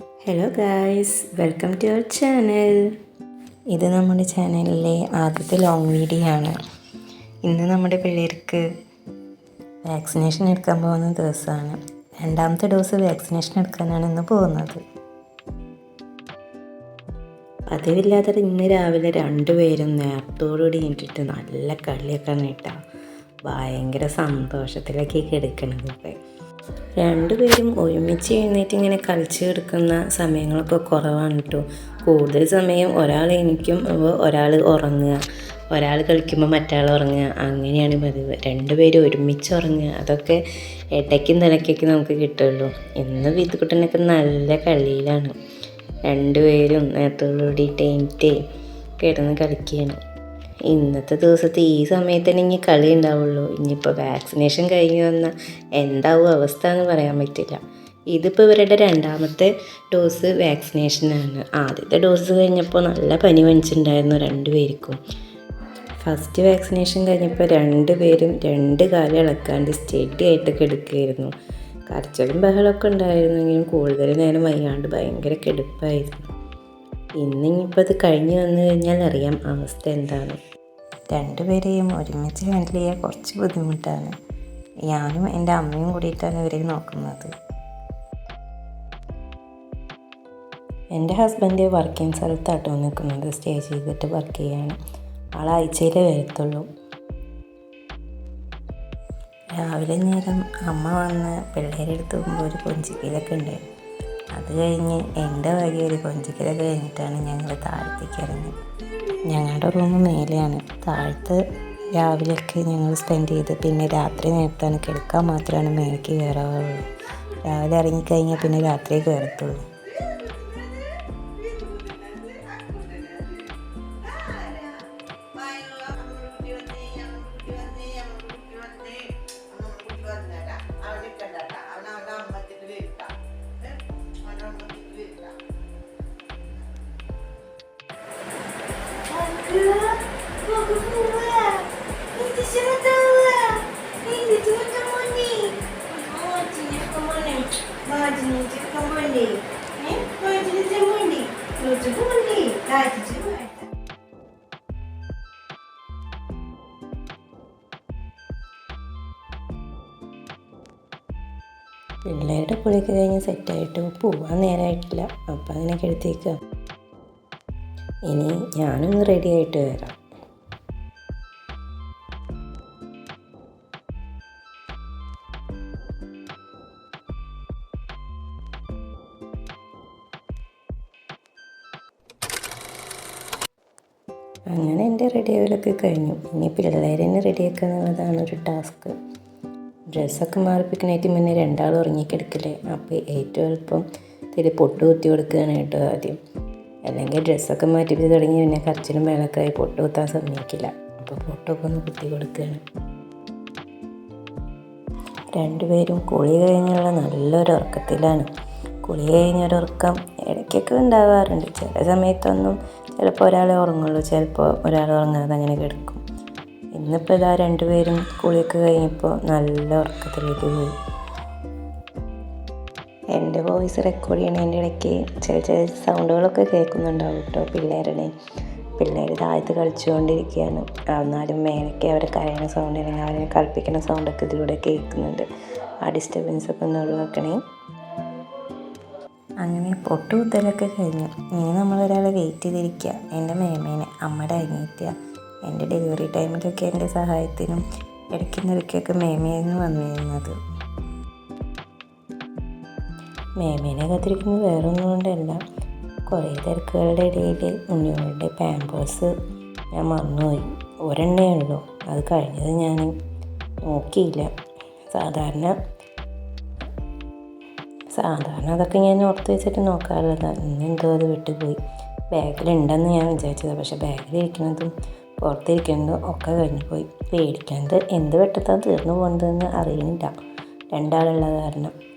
Hello guys welcome to our channel ഇത് നമ്മുടെ ചാനലിലെ ആദ്യത്തെ ലോങ് വീഡിയോ ആണ്. ഇന്ന് നമ്മുടെ പിള്ളേർക്ക് വാക്സിനേഷൻ എടുക്കാൻ പോകുന്ന ദിവസമാണ്. രണ്ടാമത്തെ ഡോസ് വാക്സിനേഷൻ എടുക്കാനാണ് ഇന്ന് പോകുന്നത്. പതിവില്ലാതെ ഇന്ന് രാവിലെ രണ്ടുപേരും നേരത്തോടുകൂടി എണീറ്റിട്ട് നല്ല കളിയൊക്കെയാണ് കേട്ടോ ഭയങ്കര സന്തോഷത്തിലൊക്കെ കിടക്കണത് ഇപ്പം. രണ്ടുപേരും ഒരുമിച്ച് എഴുന്നേറ്റ് ഇങ്ങനെ കളിച്ചു കിടക്കുന്ന സമയങ്ങളൊക്കെ കുറവാണ് കേട്ടോ. കൂടുതൽ സമയം ഒരാൾ എനിക്കും ഒരാൾ ഉറങ്ങുക. ഒരാൾ കളിക്കുമ്പോൾ മറ്റാൾ ഉറങ്ങുക. അങ്ങനെയാണ് പതിവ്. രണ്ടുപേരും ഒരുമിച്ച് ഉറങ്ങുക. അതൊക്കെ ഇടയ്ക്കും തിരക്കൊക്കെ നമുക്ക് കിട്ടുള്ളൂ. ഇന്ന് വിത്തുകുട്ടനൊക്കെ നല്ല കളിയിലാണ്. രണ്ടുപേരും നേരത്തോടുകൂടി ടൈമിറ്റേ കിടന്ന് കളിക്കുകയാണ്. ഇന്നത്തെ ദിവസത്തെ ഈ സമയത്ത് തന്നെ ഇനി കളി ഉണ്ടാവുള്ളൂ. ഇനിയിപ്പോൾ വാക്സിനേഷൻ കഴിഞ്ഞ് വന്നാൽ എന്താവും അവസ്ഥ എന്ന് പറയാൻ പറ്റില്ല. ഇതിപ്പോൾ ഇവരുടെ രണ്ടാമത്തെ ഡോസ് വാക്സിനേഷനാണ് ആദ്യത്തെ ഡോസ് കഴിഞ്ഞപ്പോൾ നല്ല പനി പനിച്ചിട്ടുണ്ടായിരുന്നു രണ്ടുപേർക്കും. ഫസ്റ്റ് വാക്സിനേഷൻ കഴിഞ്ഞപ്പോൾ രണ്ട് പേരും രണ്ട് കാലം ഇളക്കാണ്ട് സ്റ്റഡി ആയിട്ട് കിടക്കുകയായിരുന്നു. കരച്ചിലും ബഹളമൊക്കെ ഉണ്ടായിരുന്നെങ്കിലും കൂടുതൽ നേരം വയ്യാണ്ട് ഭയങ്കര കെടുപ്പായിരുന്നു. ഇന്നിപ്പോൾ അത് കഴിഞ്ഞ് വന്നു കഴിഞ്ഞാൽ അറിയാം അവസ്ഥ എന്താണ്. രണ്ടുപേരെയും ഒരുമിച്ച് ഹാൻഡിൽ ചെയ്യാൻ കുറച്ച് ബുദ്ധിമുട്ടാണ്. ഞാനും എന്റെ അമ്മയും കൂടിയിട്ടാണ് ഇവരെ നോക്കുന്നത്. എന്റെ ഹസ്ബൻഡ് വർക്കിംഗ് സ്ഥലത്താട്ടോ നിൽക്കുന്നത്. സ്റ്റേ ചെയ്തിട്ട് വർക്ക് ചെയ്യാണ്. ആൾ ആഴ്ചയിലേ വരത്തുള്ളൂ. രാവിലെ നേരം അമ്മ വന്ന് പിള്ളേരെ എടുത്ത് പോകുമ്പോൾ ഒരു കൊഞ്ചിക്കലൊക്കെ ഉണ്ട്. അത് കഴിഞ്ഞ് എന്റെ വഴി ഒരു കൊഞ്ചിക്കലൊക്കെ കഴിഞ്ഞിട്ടാണ് ഞങ്ങൾ താഴത്തേക്ക് ഇറങ്ങിയത് ഞങ്ങളുടെ റൂം മേലെയാണ്. താഴത്ത് രാവിലെയൊക്കെ ഞങ്ങൾ സ്പെൻഡ് ചെയ്ത്. പിന്നെ രാത്രി നേരത്താണ്. കിടക്കാൻ മാത്രമാണ് മേലേക്ക് കയറാറുള്ളൂ. രാവിലെ ഇറങ്ങിക്കഴിഞ്ഞാൽ പിന്നെ രാത്രി കയറത്തുള്ളൂ. പിള്ളേരുടെ കുളിയൊക്കെ കഴിഞ്ഞ് സെറ്റായിട്ട് പോവാൻ നേരമായിട്ടില്ല അപ്പം അങ്ങനെ കെടുത്തേക്കുക ഇനി ഞാനൊന്ന് റെഡി ആയിട്ട് വരാം. അങ്ങനെ എന്റെ റെഡിയാവലൊക്കെ കഴിഞ്ഞു. ഇനി പിള്ളേരെ റെഡിയാക്കുക എന്നുള്ളതാണ് ഒരു ടാസ്ക് ഡ്രസ്സൊക്കെ മാറിപ്പിക്കണേറ്റ് മുന്നേ രണ്ടാൾ ഉറങ്ങിക്കിടക്കില്ലേ? അപ്പോൾ ഏറ്റവും എളുപ്പം തിരി പൊട്ട് കുത്തി കൊടുക്കുകയാണ് കേട്ടോ ആദ്യം. അല്ലെങ്കിൽ ഡ്രസ്സൊക്കെ മാറ്റിപ്പിച്ച് തുടങ്ങി പിന്നെ കരച്ചിലും മേലൊക്കെ ആയി പൊട്ട് കുത്താൻ സമ്മതിക്കില്ല. അപ്പോൾ പൊട്ടൊക്കെ ഒന്ന് കുത്തി കൊടുക്കുകയാണ് രണ്ടുപേരും കുളി കഴിഞ്ഞുള്ള നല്ലൊരു ഉറക്കത്തിലാണ്. കുളി കഴിഞ്ഞൊരുറക്കം ഇടയ്ക്കൊക്കെ ഉണ്ടാവാറുണ്ട്. ചില സമയത്തൊന്നും ചിലപ്പോൾ ഒരാളെ ഉറങ്ങുള്ളൂ ചിലപ്പോൾ ഒരാൾ ഉറങ്ങാതെ അങ്ങനെ കിടക്കും. ഇന്നിപ്പോൾ ഇതാ രണ്ടുപേരും കുളിയൊക്കെ കഴിഞ്ഞപ്പോൾ നല്ല ഉറക്കത്തിലേക്ക് പോയി. എന്റെ വോയിസ് റെക്കോർഡ് ചെയ്യണതിന്റെ ഇടയ്ക്ക് ചില ചില സൗണ്ടുകളൊക്കെ കേൾക്കുന്നുണ്ടാവും കേട്ടോ പിള്ളേരുടെ. പിള്ളേർ താഴത്ത് കളിച്ചുകൊണ്ടിരിക്കുകയാണ്. എന്നാലും മേലൊക്കെ അവരെ കരയണ സൗണ്ട് അല്ലെങ്കിൽ അവരെ കളിപ്പിക്കുന്ന സൗണ്ടൊക്കെ ഇതിലൂടെ കേൾക്കുന്നുണ്ട്. ആ ഡിസ്റ്റർബൻസ് ഒക്കെ ഒന്ന് ഒഴിവാക്കണേ. അങ്ങനെ പൊട്ടുകുത്തലൊക്കെ കഴിഞ്ഞു. ഇനി നമ്മളൊരാളെ വെയിറ്റ് ചെയ്തിരിക്കുക എന്റെ മേമേനെ അമ്മയുടെ അനിയത്തിയ. എന്റെ ഡെലിവറി ടൈമിലൊക്കെ എന്റെ സഹായത്തിനും ഇടയ്ക്കിടയ്ക്കൊക്കെ മേമയായിരുന്നു വന്നിരുന്നത്. മേമേനെ കാത്തിരിക്കുന്നത് വേറൊന്നും കൊണ്ടല്ല. കുറേ തിരക്കുകളുടെ ഇടയിൽ ഉണ്ണികളുടെ പാമ്പേഴ്സ് ഞാൻ മറന്നുപോയി. ഒരെണ്ണേ ഉള്ളൂ. അത് കഴിഞ്ഞത് ഞാൻ നോക്കിയില്ല. സാധാരണ സാധാരണ അതൊക്കെ ഞാൻ ഓർത്ത് വെച്ചിട്ട് നോക്കാറുള്ളതാണ് ഇന്നെന്തോ അത് വിട്ടുപോയി. ബാഗിലുണ്ടെന്ന് ഞാൻ വിചാരിച്ചത്. പക്ഷെ ബാഗിലിരിക്കുന്നതും പുറത്തിരിക്കുന്നതും ഒക്കെ കഴിഞ്ഞു പോയി പേടിക്കുന്നത് എന്ത് പെട്ടെന്നാണ് തീർന്നു പോകുന്നതെന്ന് അറിയുന്നില്ല രണ്ടാളുള്ള കാരണം.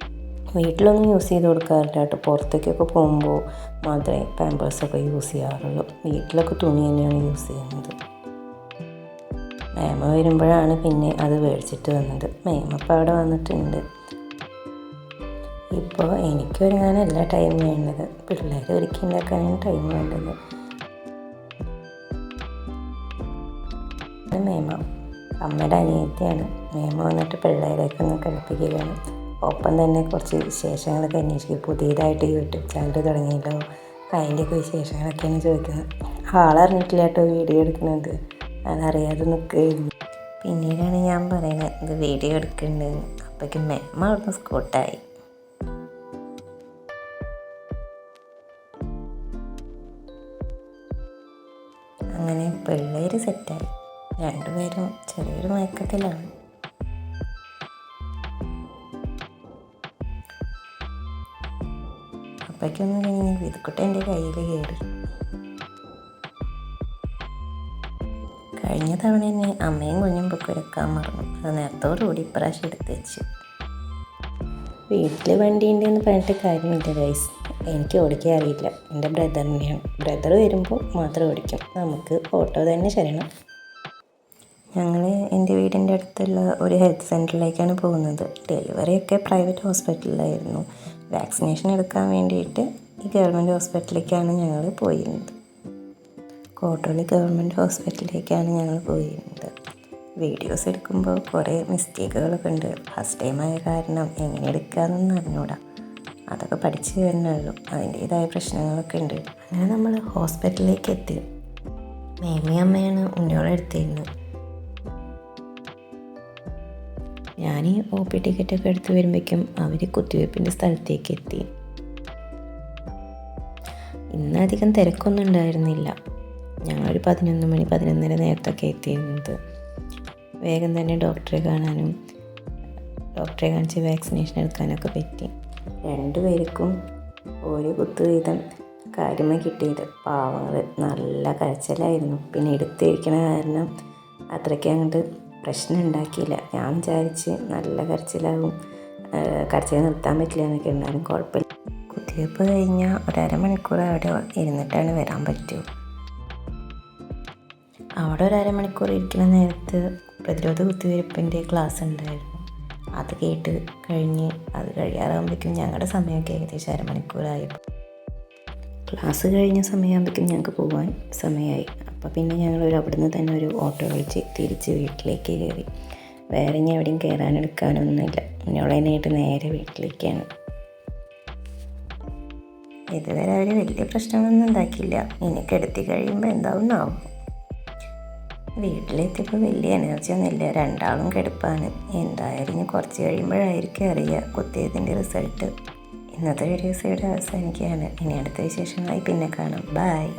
വീട്ടിലൊന്നും യൂസ് ചെയ്ത് കൊടുക്കാറില്ല കേട്ടോ. പുറത്തേക്കൊക്കെ പോകുമ്പോൾ മാത്രമേ പാമ്പേഴ്സൊക്കെ യൂസ് ചെയ്യാറുള്ളൂ. വീട്ടിലൊക്കെ തുണി തന്നെയാണ് യൂസ് ചെയ്യുന്നത്. മേമ വരുമ്പോഴാണ് പിന്നെ അത് മേടിച്ചിട്ട് വന്നത്. മേമ ഇപ്പോൾ അവിടെ വന്നിട്ടുണ്ട്. ഇപ്പോൾ എനിക്ക് എല്ലാ ടൈം വേണ്ടത് പിള്ളേർ ഒരുക്കി ഉണ്ടാക്കാനാണ് ടൈം വേണ്ടത്. മേമ അമ്മയുടെ അനിയത്തിയാണ്. മേമ വന്നിട്ട് പിള്ളേരെയൊക്കെ ഒന്ന് കളിപ്പിക്കുകയാണ്. ഒപ്പം തന്നെ കുറച്ച് വിശേഷങ്ങളൊക്കെ അന്വേഷിക്കും. പുതിയതായിട്ട് യൂട്യൂബ് ചാനൽ തുടങ്ങിയല്ലോ. അതിന്റെയൊക്കെ വിശേഷങ്ങളൊക്കെയാണ് ചോദിക്കുന്നത്. ആളറിഞ്ഞിട്ടില്ല കേട്ടോ വീഡിയോ എടുക്കുന്നത്. അതറിയാതെ നിൽക്കുകയായിരുന്നു. പിന്നീടാണ് ഞാൻ പറയുന്നത് ഇത് വീഡിയോ എടുക്കുന്നുണ്ട് അപ്പോഴേക്കും മെമ്മ അവിടുന്ന് സ്കൂട്ടായി. അങ്ങനെ പിള്ളേർ സെറ്റായി. രണ്ടുപേരും ചെറിയൊരു മയക്കത്തിലാണ്. അപ്പോഴേക്കൊന്ന് കഴിഞ്ഞ് വിതുക്കുട്ട എന്റെ കയ്യിൽ കയറി കഴിഞ്ഞ തവണ തന്നെ അമ്മയും കുഞ്ഞും ബുക്ക് എടുക്കാൻ മറന്നു. അത് നേരത്തോടുകൂടി ഇപ്രാവശ്യം എടുത്ത് വെച്ച്. വീട്ടിൽ വണ്ടി ഉണ്ടെന്ന് പറഞ്ഞിട്ട് കാര്യമില്ല ഗൈസ് എനിക്ക് ഓടിക്കാൻ അറിയില്ല. എന്റെ ബ്രദറിന്റെയാണ് ബ്രദർ വരുമ്പോൾ മാത്രം ഓടിക്കും. നമുക്ക് ഓട്ടോ തന്നെ ശരണം. ഞങ്ങൾ എന്റെ വീടിന്റെ അടുത്തുള്ള ഒരു ഹെൽത്ത് സെന്ററിലേക്കാണ് പോകുന്നത്. ഡെലിവറിയൊക്കെ പ്രൈവറ്റ് ഹോസ്പിറ്റലിലായിരുന്നു വാക്സിനേഷൻ എടുക്കാൻ വേണ്ടിയിട്ട് ഈ ഗവൺമെന്റ് ഹോസ്പിറ്റലിലേക്കാണ് ഞങ്ങൾ പോയിരുന്നത്. കോട്ടോളി ഗവൺമെന്റ് ഹോസ്പിറ്റലിലേക്കാണ് ഞങ്ങൾ പോയിരുന്നത്. വീഡിയോസ് എടുക്കുമ്പോൾ കുറേ മിസ്റ്റേക്കുകളൊക്കെ ഉണ്ട്. ഫസ്റ്റ് ടൈം ആയ കാരണം എങ്ങനെ എടുക്കാമെന്നൊന്നും അറിഞ്ഞൂടാ. അതൊക്കെ പഠിച്ചു വരുന്നുള്ളൂ അതിന്റേതായ പ്രശ്നങ്ങളൊക്കെ ഉണ്ട്. അങ്ങനെ നമ്മൾ ഹോസ്പിറ്റലിലേക്ക് എത്തി. മേമി അമ്മയാണ് ഉണ്ണിയോടെ എടുത്തിരുന്നത് ഞാൻ ഒ പി ടിക്കറ്റൊക്കെ എടുത്ത് വരുമ്പോഴേക്കും അവർ കുത്തിവയ്പ്പിന്റെ സ്ഥലത്തേക്ക് എത്തി. ഇന്നധികം തിരക്കൊന്നും ഉണ്ടായിരുന്നില്ല. ഞങ്ങളൊരു പതിനൊന്ന് മണി പതിനൊന്നര നേരത്തൊക്കെ എത്തിയിരുന്നത്. വേഗം തന്നെ ഡോക്ടറെ കാണാനും ഡോക്ടറെ കാണിച്ച് വാക്സിനേഷൻ എടുക്കാനൊക്കെ പറ്റി. രണ്ടുപേർക്കും ഒരു കുത്ത് വീതം കാര്യമായി കിട്ടിയത്. പാവങ്ങൾ നല്ല കരച്ചിലായിരുന്നു. പിന്നെ എടുത്തിരിക്കണ കാരണം അത്രയ്ക്ക് അങ്ങോട്ട് പ്രശ്നം ഉണ്ടാക്കിയില്ല ഞാൻ വിചാരിച്ച് നല്ല കരച്ചിലാവും. കരച്ചിൽ നിർത്താൻ പറ്റില്ല എന്നൊക്കെ ഉണ്ടായിരുന്നു. കുഴപ്പമില്ല. കുത്തിവയ്പ്പ് കഴിഞ്ഞാൽ ഒരമണിക്കൂർ അവിടെ ഇരുന്നിട്ടാണ് വരാൻ പറ്റൂ. അവിടെ ഒരു അരമണിക്കൂർ ഇരിക്കുന്ന നേരത്ത് പ്രതിരോധ കുത്തിവയ്പ്പിന്റെ ക്ലാസ് ഉണ്ടായിരുന്നു. അത് കേട്ട് കഴിഞ്ഞ് അത് കഴിയാറാകുമ്പോഴേക്കും ഞങ്ങളുടെ സമയമൊക്കെ ഏകദേശം അരമണിക്കൂറായി ക്ലാസ് കഴിഞ്ഞ സമയമാകുമ്പോഴേക്കും ഞങ്ങൾക്ക് പോകാൻ സമയമായി. അപ്പോൾ പിന്നെ ഞങ്ങൾ അവിടുന്ന് തന്നെ ഒരു ഓട്ടോ വിളിച്ച് തിരിച്ച് വീട്ടിലേക്ക് കയറി. വേറെ ഇനി എവിടെയും കയറാനെടുക്കാനൊന്നുമില്ല ഞങ്ങളതിനായിട്ട് നേരെ വീട്ടിലേക്കാണ്. ഇതുവരെ അവർ വലിയ പ്രശ്നങ്ങളൊന്നും ഉണ്ടാക്കിയില്ല. ഇനി കിടത്തി കഴിയുമ്പോൾ എന്താവുന്നാവും? വീട്ടിലെത്തിയപ്പോൾ വലിയ എനർജി ഒന്നുമില്ല. രണ്ടാളും കിടപ്പാണ്. എന്തായാലും ഇനി കുറച്ച് കഴിയുമ്പോഴായിരിക്കും അറിയുക കുത്തിയതിന്റെ റിസൾട്ട്. ഇന്നത്തെ വീഡിയോസ് ഇവിടെ അവസാനിക്കുകയാണ്. ഇനി അടുത്ത വിശേഷങ്ങളായി പിന്നെ കാണാം. ബായ്